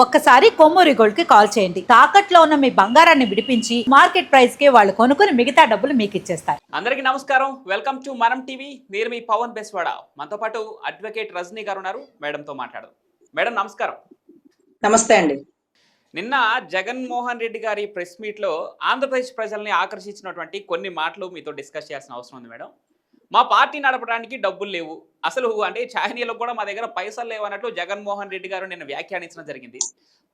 ఒక్కసారి కొమ్మూరి గోల్డ్కి కాల్ చేయండి. తాకట్లో ఉన్న మీ బంగారాన్ని విడిపించి మార్కెట్ ప్రైస్కి వాళ్ళు కొనుక్కుని మిగతా డబ్బులు మీకు ఇచ్చేస్తారు. అందరికీ నమస్కారం. Welcome to Manam TV. నేను మీ పవన్ బెస్వాడ. మనతో పాటు అడ్వకేట్ రజనీ గారు ఉన్నారు. మేడంతో మాట్లాడదాం. మేడం నమస్కారం. నమస్తే అండి. నిన్న జగన్మోహన్ రెడ్డి గారి ప్రెస్ మీట్లో ఆంధ్రప్రదేశ్ ప్రజల్ని ఆకర్షించినటువంటి కొన్ని మాటలు మీతో డిస్కస్ చేయాల్సిన అవసరం ఉంది మేడం. మా పార్టీ నడపడానికి డబ్బులు లేవు. అసలు అంటే చాయనీలకు కూడా మా దగ్గర పైసలు లేవు అన్నట్లు జగన్మోహన్ రెడ్డి గారు నిన్న వ్యాఖ్యానించడం జరిగింది.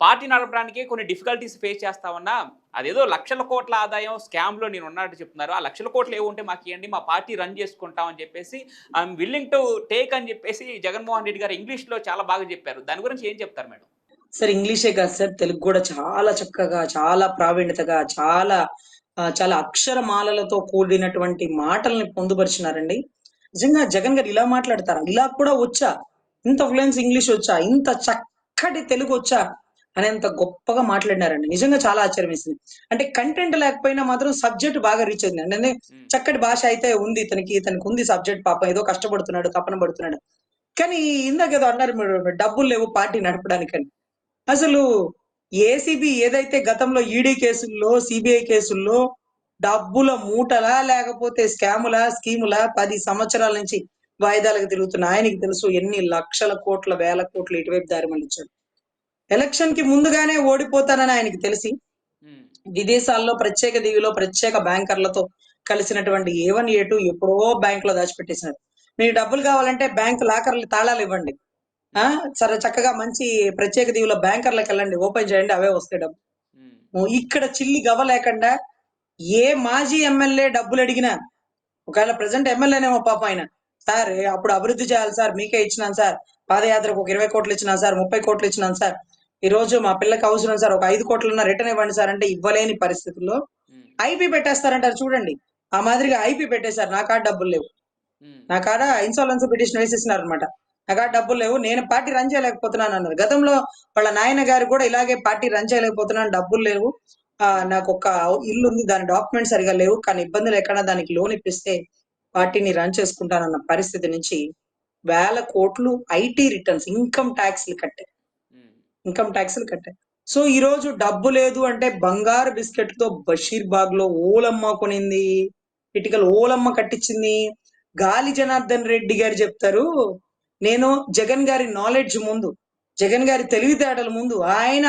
పార్టీ నడపడానికి కొన్ని డిఫికల్టీస్ ఫేస్ చేస్తామన్నా అదేదో లక్షల కోట్ల ఆదాయం స్కామ్లో నేను ఉన్నట్టు చెప్తున్నారు. ఆ లక్షల కోట్లు ఏవి ఉంటే మాకు ఇవ్వండి మా పార్టీ రన్ చేసుకుంటాం అని చెప్పేసి ఐఎమ్ విల్లింగ్ టు టేక్ అని చెప్పేసి జగన్మోహన్ రెడ్డి గారు ఇంగ్లీష్లో చాలా బాగా చెప్పారు. దాని గురించి ఏం చెప్తారు మేడం? సార్ ఇంగ్లీషే కాదు సార్ తెలుగు కూడా చాలా చక్కగా చాలా ప్రావీణ్యతగా చాలా చాలా అక్షరమాలలతో కూడినటువంటి మాటల్ని పొందుపరిచినారండి. నిజంగా జగన్ గారు ఇలా మాట్లాడతారా? ఇలా కూడా వచ్చా? ఇంత ఫ్లూయెన్స్ ఇంగ్లీష్ వచ్చా? ఇంత చక్కటి తెలుగు వచ్చా? అనేంత గొప్పగా మాట్లాడినారండి. నిజంగా చాలా ఆశ్చర్యం వేసింది. అంటే కంటెంట్ లేకపోయినా మాత్రం సబ్జెక్ట్ బాగా రీచ్ అయింది. అంటే చక్కటి భాష అయితే ఉంది. ఇతనికి ఇతనికి ఉంది సబ్జెక్ట్ పాపం. ఏదో కష్టపడుతున్నాడు తపన పడుతున్నాడు. కానీ ఇందాక ఏదో అన్నారు మీరు డబ్బులు లేవు పార్టీ నడపడానికని. అసలు ఏసీబీ ఏదైతే గతంలో ఈడీ కేసుల్లో సిబిఐ కేసుల్లో డబ్బుల మూటలా లేకపోతే స్కాములా స్కీములా పది సంవత్సరాల నుంచి వాయిదాలకు తిరుగుతున్న ఆయనకి తెలుసు ఎన్ని లక్షల కోట్ల వేల కోట్లు ఇటువైపు దారి మళ్ళించాడు ఎలక్షన్కి ముందుగానే ఓడిపోతానని ఆయనకి తెలిసి విదేశాల్లో ప్రత్యేక దీవిలో ప్రత్యేక బ్యాంకర్లతో కలిసినటువంటి ఏ వన్ ఏ టూ ఎప్పుడో బ్యాంక్లో దాచిపెట్టేసినారు మీకు డబ్బులు కావాలంటే బ్యాంక్ లాకర్లు తాళాలు ఇవ్వండి. సరే చక్కగా మంచి ప్రత్యేక దీవిలో బ్యాంకర్లకు వెళ్ళండి ఓపెన్ చేయండి అవే వస్తాయి డబ్బు ఇక్కడ చిల్లి గవ్వ లేకుండా ఏ మాజీ ఎమ్మెల్యే డబ్బులు అడిగినా ఒకవేళ ప్రజెంట్ ఎమ్మెల్యేనేమో పాప ఆయన. సార్ అప్పుడు అభివృద్ధి చేయాలి సార్ మీకే ఇచ్చినాను సార్. పాదయాత్రకు ఒక ఇరవై కోట్లు ఇచ్చినాను సార్ ముప్పై కోట్లు ఇచ్చినాను సార్. ఈ రోజు మా పిల్లకి అవసరం సార్ ఒక ఐదు కోట్లన్నా రిటర్న్ ఇవ్వండి సార్ అంటే ఇవ్వలేని పరిస్థితుల్లో ఐపీ పెట్టేస్తారంటారు చూడండి. ఆ మాదిరిగా ఐపీ పెట్టేశారు నా కాడ డబ్బులు లేవు. నా కాడ ఇన్సూరెన్స్ పిటిషన్ వేసేసినారు అనమాట నా కాడ డబ్బులు లేవు. నేను పార్టీ రన్ చేయలేకపోతున్నాను అన్నారు. గతంలో వాళ్ళ నాయన గారు కూడా ఇలాగే పార్టీ రన్ చేయలేకపోతున్నాను. డబ్బులు లేవు. ఆ నాకు ఒక ఇల్లు ఉంది. దాని డాక్యుమెంట్స్ సరిగా లేవు. కానీ ఇబ్బంది లేకుండా దానికి లోన్ ఇప్పిస్తే పార్టీని రన్ చేసుకుంటానన్న పరిస్థితి నుంచి వేల కోట్లు ఐటీ రిటర్న్స్ ఇన్కమ్ ట్యాక్స్లు కట్టారు ఉమ్, ఇన్కమ్ ట్యాక్స్లు కట్టారు సో ఈ రోజు డబ్బు లేదు అంటే బంగారు బిస్కెట్తో బషీర్ బాగ్లో ఓలమ్మ కొనింది. ఇటుకలు ఓలమ్మ కట్టించింది. గాలి జనార్దన్ రెడ్డి గారు చెప్తారు. నేను జగన్ గారి నాలెడ్జ్ ముందు జగన్ గారి తెలివితేటల ముందు ఆయన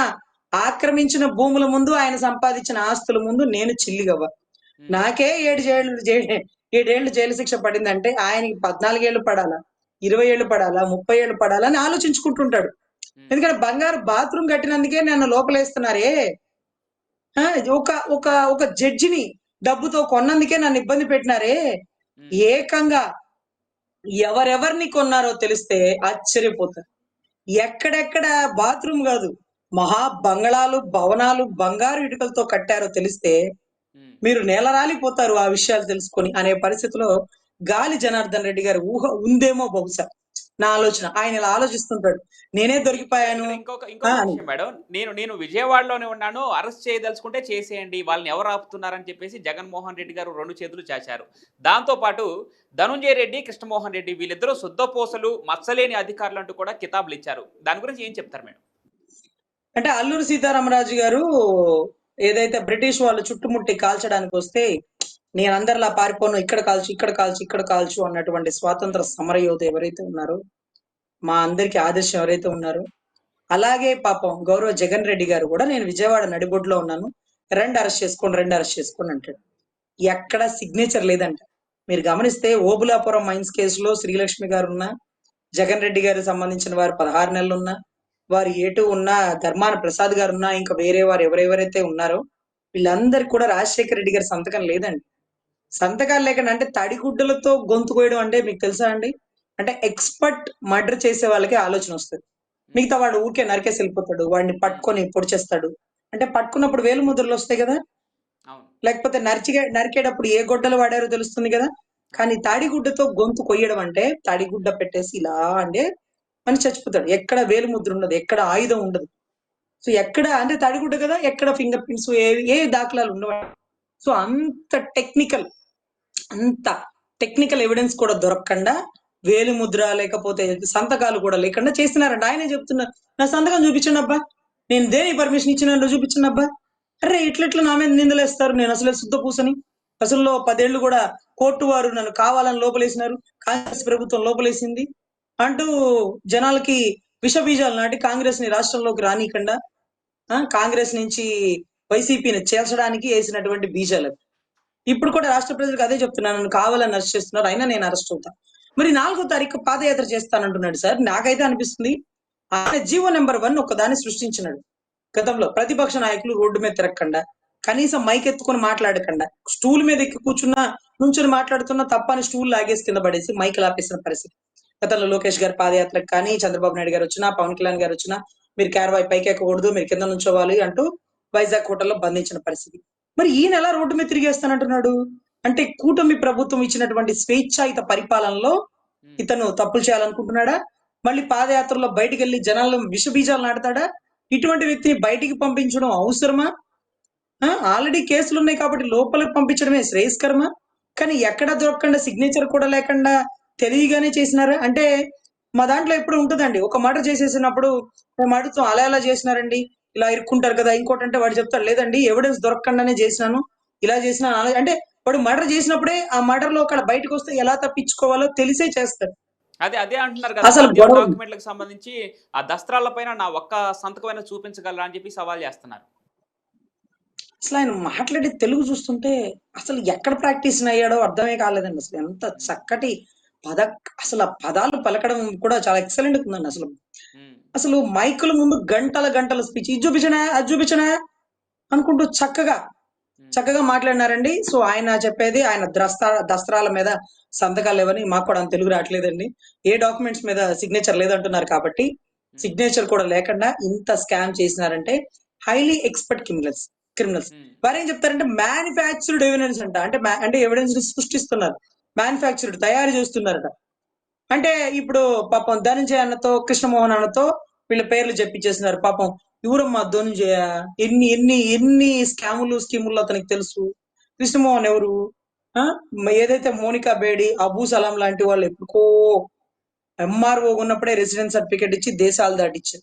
ఆక్రమించిన భూముల ముందు ఆయన సంపాదించిన ఆస్తుల ముందు నేను చిల్లిగవ్వ. నాకే ఏడు జైలు ఏడేళ్ళు జైలు శిక్ష పడిందంటే ఆయనకి పద్నాలుగేళ్ళు పడాలా ఇరవై ఏళ్ళు పడాలా ముప్పై ఏళ్ళు పడాలా అని ఆలోచించుకుంటుంటాడు. ఎందుకంటే బంగారు బాత్రూమ్ కట్టినందుకే నన్ను లోపలేస్తున్నారే. ఒక ఒక ఒక జడ్జిని డబ్బుతో కొన్నందుకే నన్ను ఇబ్బంది పెట్టినారే. ఏకంగా ఎవరెవరిని కొన్నారో తెలిస్తే ఆశ్చర్యపోతారు. ఎక్కడెక్కడ బాత్రూమ్ కాదు మహా బంగళాలు భవనాలు బంగారు ఇటుకలతో కట్టారో తెలిస్తే మీరు నేలరాలిపోతారు ఆ విషయాలు తెలుసుకొని అనే పరిస్థితిలో గాలి జనార్దన్ రెడ్డి గారి ఊహ ఉందేమో బహుశా. నా ఆలోచన. ఆయన ఇలా ఆలోచిస్తుంటాడు. నేనే దొరికిపోయాను. ఇంకొక ఇంకొక మేడం. నేను నేను విజయవాడలోనే ఉన్నాను. అరెస్ట్ చేయదలుచుకుంటే చేసేయండి. వాళ్ళని ఎవరు ఆపుతున్నారని చెప్పేసి జగన్మోహన్ రెడ్డి గారు రెండు చేతులు చాచారు. దాంతో పాటు ధనుంజయ రెడ్డి కృష్ణమోహన్ రెడ్డి వీళ్ళిద్దరూ శుద్ధపోసలు మచ్చలేని అధికారులు అంటూ కూడా కితాబులు ఇచ్చారు. దాని గురించి ఏం చెప్తారు మేడం? అంటే అల్లూరి సీతారామరాజు గారు ఏదైతే బ్రిటిష్ వాళ్ళు చుట్టుముట్టి కాల్చడానికి వస్తే నేను అందరిలా పారిపోను ఇక్కడ కాల్చు ఇక్కడ కాల్చు ఇక్కడ కాల్చు అన్నటువంటి స్వాతంత్ర సమరయోధ ఎవరైతే ఉన్నారో మా అందరికి ఆదర్శం ఎవరైతే ఉన్నారో అలాగే పాపం గౌరవ జగన్ రెడ్డి గారు కూడా నేను విజయవాడ నడిబొడ్లో ఉన్నాను. రెండు అరెస్ట్ చేసుకోండి రెండు అరెస్ట్ చేసుకోండి అంటాడు. ఎక్కడ సిగ్నేచర్ లేదంట. మీరు గమనిస్తే ఓబులాపురం మైన్స్ కేసులో శ్రీలక్ష్మి గారు ఉన్నా జగన్ రెడ్డి గారికి సంబంధించిన వారు పదహారు నెలలు ఉన్నా వారు ఏటు ఉన్న ధర్మాన ప్రసాద్ గారు ఉన్నా ఇంకా వేరే వారు ఎవరెవరైతే ఉన్నారో వీళ్ళందరికీ కూడా రాజశేఖర రెడ్డి గారి సంతకం లేదండి సంతకాలు లేకుండా అంటే తడిగుడ్డలతో గొంతు కోయడం అంటే మీకు తెలుసా అండి? అంటే ఎక్స్పర్ట్ మర్డర్ చేసే వాళ్ళకి ఆలోచన వస్తుంది. మిగతా వాడు ఊరికే నరికేసి వెళ్ళిపోతాడు వాడిని పట్టుకొని పొడి చేస్తాడు. అంటే పట్టుకున్నప్పుడు వేలు ముద్రలు వస్తాయి కదా? లేకపోతే నరిచిగే నరికేటప్పుడు ఏ గొడ్డలు వాడారో తెలుస్తుంది కదా? కానీ తాడిగుడ్డతో గొంతు కొయ్యడం అంటే తాడిగుడ్డ పెట్టేసి ఇలా అంటే మనిషి చచ్చిపోతాడు. ఎక్కడ వేలు ముద్ర ఉండదు ఎక్కడ ఆయుధం ఉండదు. సో ఎక్కడ అంటే తడిగుడ్డ కదా? ఎక్కడ ఫింగర్ ప్రింట్స్ ఏ ఏ దాఖలాలు ఉండవు. సో అంత టెక్నికల్ అంత టెక్నికల్ ఎవిడెన్స్ కూడా దొరకకుండా వేలు ముద్ర లేకపోతే సంతకాలు కూడా లేకుండా చేస్తున్నారంట. ఆయనే చెప్తున్నారు నా సంతకం చూపించండి అబ్బా నేను దేని పర్మిషన్ ఇచ్చినా చూపించండి అబ్బా అరే ఇట్లెట్లా నా మీద నిందలేస్తారు? నేను అసలే శుద్ధ పూసని. అసలు పదేళ్ళు కూడా కోర్టు వారు నన్ను కావాలని లోపలేసినారు కాంగ్రెస్ ప్రభుత్వం లోపలేసింది అంటూ జనాలకి విష బీజాలు నాటి కాంగ్రెస్ని రాష్ట్రంలోకి రానికుండా ఆ, కాంగ్రెస్ నుంచి వైసీపీని చేర్చడానికి వేసినటువంటి బీజాలు ఇప్పుడు కూడా రాష్ట్ర ప్రజలకు అదే చెప్తున్నాను నన్ను కావాలని అరెస్ట్ చేస్తున్నారు అయినా నేను అరెస్ట్ అవుతా. మరి నాలుగో తారీఖు పాదయాత్ర చేస్తానంటున్నాడు సార్. నాకైతే అనిపిస్తుంది ఆయన జీవో నెంబర్ వన్ ఒకదాన్ని సృష్టించినాడు. గతంలో ప్రతిపక్ష నాయకులు రోడ్డు మీద తిరగకుండా కనీసం మైక్ ఎత్తుకొని మాట్లాడకుండా స్టూల్ మీద ఎక్కి కూర్చున్నా నుంచొని మాట్లాడుతున్నా తప్పని స్టూల్ లాగేసి కింద పడేసి మైక్ లాపేసిన పరిస్థితి. గతంలో లోకేష్ గారి పాదయాత్రకు కానీ చంద్రబాబు నాయుడు గారు వచ్చినా పవన్ కళ్యాణ్ గారు వచ్చినా మీరు క్యారవాయి పైకి ఎక్కకూడదు మీరు కింద నుంచోవాలి అంటూ వైజాగ్ హోటల్లో బంధించిన పరిస్థితి. మరి ఈయన ఎలా రోడ్డు మీద తిరిగేస్తానంటున్నాడు. అంటే కూటమి ప్రభుత్వం ఇచ్చినటువంటి స్వేచ్ఛాయుత పరిపాలనలో. ఇతను తప్పులు చేయాలనుకుంటున్నాడా? మళ్ళీ పాదయాత్రలో బయటికి వెళ్ళి జనాల్లో విషబీజాలు నాటుతాడా? ఇటువంటి వ్యక్తిని బయటికి పంపించడం అవసరమా? ఆల్రెడీ కేసులు ఉన్నాయి కాబట్టి లోపలికి పంపించడమే శ్రేయస్కరమా? కానీ ఎక్కడ దొరకకుండా సిగ్నేచర్ కూడా లేకుండా తెలివిగానే చేసినారా? అంటే మా దాంట్లో ఎప్పుడు ఉంటుందండి. ఒక మర్డర్ చేసేసినప్పుడు అడుగుతాం అలా ఎలా చేసినారండి? ఇలా ఇరుక్కుంటారు కదా ఇంకోటి అంటే వాడు చెప్తాడు లేదండి ఎవిడెన్స్ దొరకకుండానే చేసినాను ఇలా చేసినాను అలా అంటే వాడు మర్డర్ చేసినప్పుడే ఆ మర్డర్లో అక్కడ బయటకు వస్తే ఎలా తప్పించుకోవాలో తెలిసే చేస్తాడు. అదే అదే అంటున్నారు కదా అసలు డాక్యుమెంట్లకు సంబంధించి ఆ దస్త్రాల పైన నా ఒక్క సంతకమైన చూపించగలరా అని చెప్పి సవాల్ చేస్తున్నారు. అసలు ఆయన మాట్లాడే తెలుగు చూస్తుంటే అసలు ఎక్కడ ప్రాక్టీస్ అయ్యాడో అర్థమే కాలేదండి అసలు ఎంత చక్కటి పద అసలు ఆ పదాలు పలకడం కూడా చాలా ఎక్సలెంట్ ఉందండి అసలు. అసలు మైకుల ముందు గంటల గంటల స్పీచ్ ఇది చూపించనా అది చూపించనా అనుకుంటూ చక్కగా చక్కగా మాట్లాడినారండి. సో ఆయన చెప్పేది ఆయన దస్త్రా దస్త్రాల మీద సంతకాలు లేవని మాకు కూడా అంత తెలుగు రావట్లేదండి. ఏ డాక్యుమెంట్స్ మీద సిగ్నేచర్ లేదంటున్నారు కాబట్టి సిగ్నేచర్ కూడా లేకుండా ఇంత స్కామ్ చేసినారంటే హైలీ ఎక్స్పర్ట్ క్రిమినల్స్ క్రిమినల్స్ వారు ఏం చెప్తారంటే మ్యానుఫ్యాక్చర్డ్ ఎవిడెన్స్ అంట. అంటే అంటే ఎవిడెన్స్ని సృష్టిస్తున్నారు. మ్యానుఫ్యాక్చర్డ్ తయారు చేస్తున్నారట. అంటే ఇప్పుడు పాపం ధనంజయ అన్నతో కృష్ణమోహన్ అన్నతో వీళ్ళ పేర్లు చెప్పించేస్తున్నారు. పాపం ఎవరమ్మా ధనుంజయ? ఎన్ని ఎన్ని ఎన్ని స్కాములు స్కీములు అతనికి తెలుసు? కృష్ణమోహన్ ఎవరు? ఆ? ఏదైతే మోనికా బేడి అబూ సలాం లాంటి వాళ్ళు ఎప్పుడుకో ఎంఆర్ఓ ఉన్నప్పుడే రెసిడెన్స్ సర్టిఫికేట్ ఇచ్చి దేశాలు దాటిచ్చారు.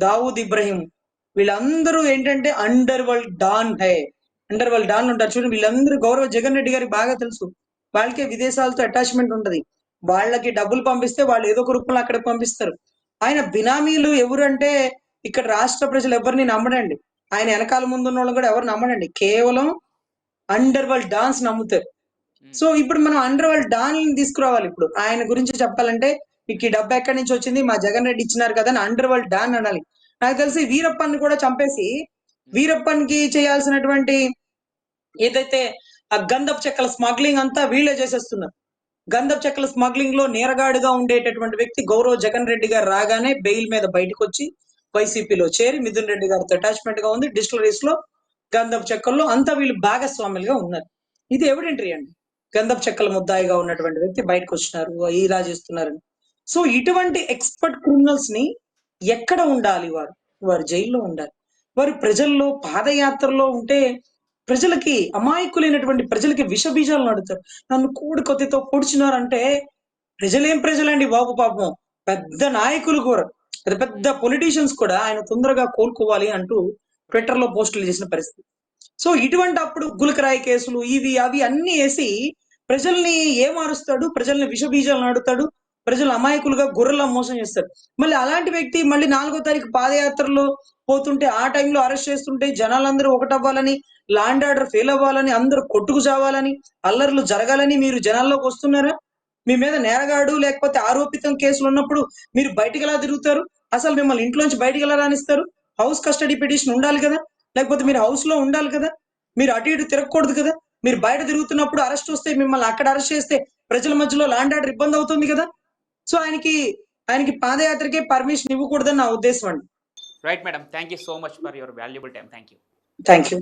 దావూద్ ఇబ్రహీం. వీళ్ళందరూ ఏంటంటే అండర్ వరల్డ్ డాన్ హే. అండర్ వరల్డ్ డాన్ ఉంటారు చూడండి. వీళ్ళందరూ గౌరవ జగన్ రెడ్డి గారికి బాగా తెలుసు. వాళ్ళకే విదేశాలతో అటాచ్మెంట్ ఉంటది. వాళ్ళకి డబ్బులు పంపిస్తే వాళ్ళు ఏదో ఒక రూపంలో అక్కడికి పంపిస్తారు. ఆయన బినామీలు ఎవరు అంటే ఇక్కడ రాష్ట్ర ప్రజలు ఎవరిని నమ్మడండి. ఆయన వెనకాల ముందు ఉన్న వాళ్ళని కూడా ఎవరు నమ్మడండి. కేవలం అండర్ వరల్డ్ డాన్స్ నమ్ముతారు. సో ఇప్పుడు మనం అండర్ వరల్డ్ డాన్ తీసుకురావాలి ఇప్పుడు. ఆయన గురించి చెప్పాలంటే మీకు ఈ డబ్బు ఎక్కడి నుంచి వచ్చింది? మా జగన్ రెడ్డి ఇచ్చినారు కదా అని అండర్ వరల్డ్ డాన్ అనాలి. నాకు తెలిసి వీరప్పని కూడా చంపేసి వీరప్పన్కి చేయాల్సినటువంటి ఏదైతే ఆ గంధపు చెక్కల స్మగ్లింగ్ అంతా వీళ్ళే చేసేస్తున్నారు. గంధపు చెక్కల స్మగ్లింగ్లో నేరగాడుగా ఉండేటటువంటి వ్యక్తి గౌరవ్ జగన్ రెడ్డి గారు రాగానే బెయిల్ మీద బయటకు వచ్చి వైసీపీలో చేరి మిథున్ రెడ్డి గారితో అటాచ్మెంట్గా ఉంది. డిస్టిలరీస్లో గంధపు చెక్కల్లో అంతా వీళ్ళు భాగస్వాములుగా ఉన్నారు. ఇది ఎవిడెంటరీ అండి? గంధపు చెక్కల ముద్దాయిగా ఉన్నటువంటి వ్యక్తి బయటకు వచ్చినారు ఇలా చేస్తున్నారని. సో ఇటువంటి ఎక్స్పర్ట్ క్రిమినల్స్ని ఎక్కడ ఉండాలి వారు? వారు జైల్లో ఉండాలి. వారు ప్రజల్లో పాదయాత్రలో ఉంటే ప్రజలకి అమాయకులైనటువంటి ప్రజలకి విష బీజాలు నడుతారు నన్ను కూడి కొద్దితో పొడిచినారంటే ప్రజలేం ప్రజలండి బాబు పాపం. పెద్ద నాయకులు కూడా పెద్ద పెద్ద పొలిటీషియన్స్ కూడా ఆయన తొందరగా కోలుకోవాలి అంటూ ట్విట్టర్లో పోస్టులు చేసిన పరిస్థితి. సో ఇటువంటి అప్పుడు గులకరాయి కేసులు ఇవి అవి అన్ని వేసి ప్రజల్ని ఏమారుస్తాడు? ప్రజల్ని విష బీజాలు నాడుతాడు ప్రజలు అమాయకులుగా గొర్రెల మోసం చేస్తారు. మళ్ళీ అలాంటి వ్యక్తి మళ్ళీ నాలుగో తారీఖు పాదయాత్రలో పోతుంటే ఆ టైంలో అరెస్ట్ చేస్తుంటే జనాలందరూ ఒకటవ్వాలని లాండ్ ఆర్డర్ ఫెయిల్ అవ్వాలని అందరూ కొట్టుకు చావాలని అల్లర్లు జరగాలని మీరు జనాల్లోకి వస్తున్నారా? మీ మీద నేరగాడు లేకపోతే ఆరోపితం కేసులు ఉన్నప్పుడు మీరు బయటికి ఎలా తిరుగుతారు? అసలు మిమ్మల్ని ఇంట్లోంచి బయటికి ఎలా రానిస్తారు? హౌస్ కస్టడీ పిటిషన్ ఉండాలి కదా? లేకపోతే మీరు హౌస్లో ఉండాలి కదా? మీరు అటు ఇటు తిరగకూడదు కదా? మీరు బయట తిరుగుతున్నప్పుడు అరెస్ట్ వస్తే మిమ్మల్ని అక్కడ అరెస్ట్ చేస్తే ప్రజల మధ్యలో లాండ్ ఆర్డర్ ఇబ్బంది అవుతుంది కదా? సో ఆయనకి ఆయనకి పాదయాత్రకే పర్మిషన్ ఇవ్వకూడదని నా ఉద్దేశం అండి. Right madam thank you so much for your valuable time thank you thank you